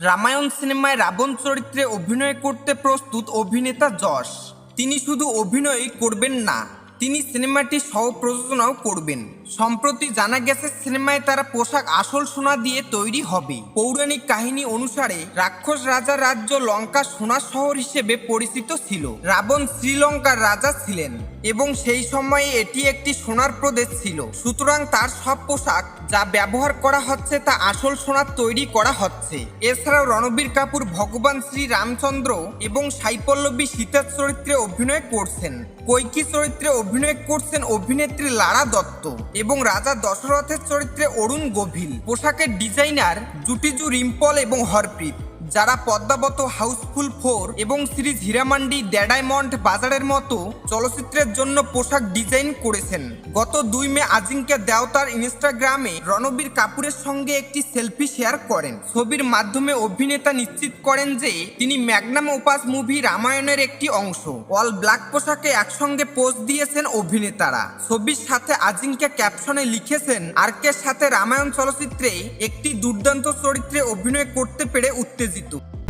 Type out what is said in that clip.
রামায়ণ সিনেমায় রাবণ চরিত্রে অভিনয় করতে প্রস্তুত অভিনেতা যশ। তিনি শুধু অভিনয়ই করবেন না। তিনি সিনেমাটি সহ প্রযোজনাও করবেন। সম্প্রতি জানা গেছে, সিনেমায় তারা পোশাক আসল সোনা দিয়ে তৈরি হবে। পৌরাণিক কাহিনী অনুসারে, রাক্ষস রাজার রাজ্য লঙ্কা সোনার শহর হিসেবে পরিচিত ছিল। রাবণ শ্রীলঙ্কার রাজা ছিলেন এবং সেই সময়ে এটি একটি সোনার প্রদেশ ছিল। সুতরাং তার সব পোশাক যা ব্যবহার করা হচ্ছে, তা আসল সোনার তৈরি করা হচ্ছে। এছাড়াও রণবীর কাপুর, ভগবান শ্রী রামচন্দ্র এবং সাইপল্লবী সীতার চরিত্রে অভিনয় করছেন। কৈকি চরিত্রে অভিনয় করছেন অভিনেত্রী লারা দত্ত এবং রাজা দশরথের চরিত্রে অরুণ গভীর। পোশাকের ডিজাইনার জুটিজু রিম্পল এবং হরপ্রীত। যারা পদ্মাবত হাউসফুল ফোর এবং সিরিজ হীরামান্ডি ড্যাডাইমন্ড বাজারের মতো চলচ্চিত্রের জন্য পোশাক ডিজাইন করেছেন। গত দুই মে আজিঙ্কা দেও তার ইনস্টাগ্রামে রণবীর কাপুরের সঙ্গে একটি সেলফি শেয়ার করেন। ছবির মাধ্যমে অভিনেতা নিশ্চিত করেন যে তিনি ম্যাগনাম ওপাস মুভি রামায়ণের একটি অংশ। অল ব্ল্যাক পোশাকে একসঙ্গে পোস্ট দিয়েছেন অভিনেতারা। ছবির সাথে আজিঙ্কা ক্যাপশনে লিখেছেন, আর্কের সাথে রামায়ণ চলচ্চিত্রে একটি দুর্দান্ত চরিত্রে অভিনয় করতে পেরে জিততো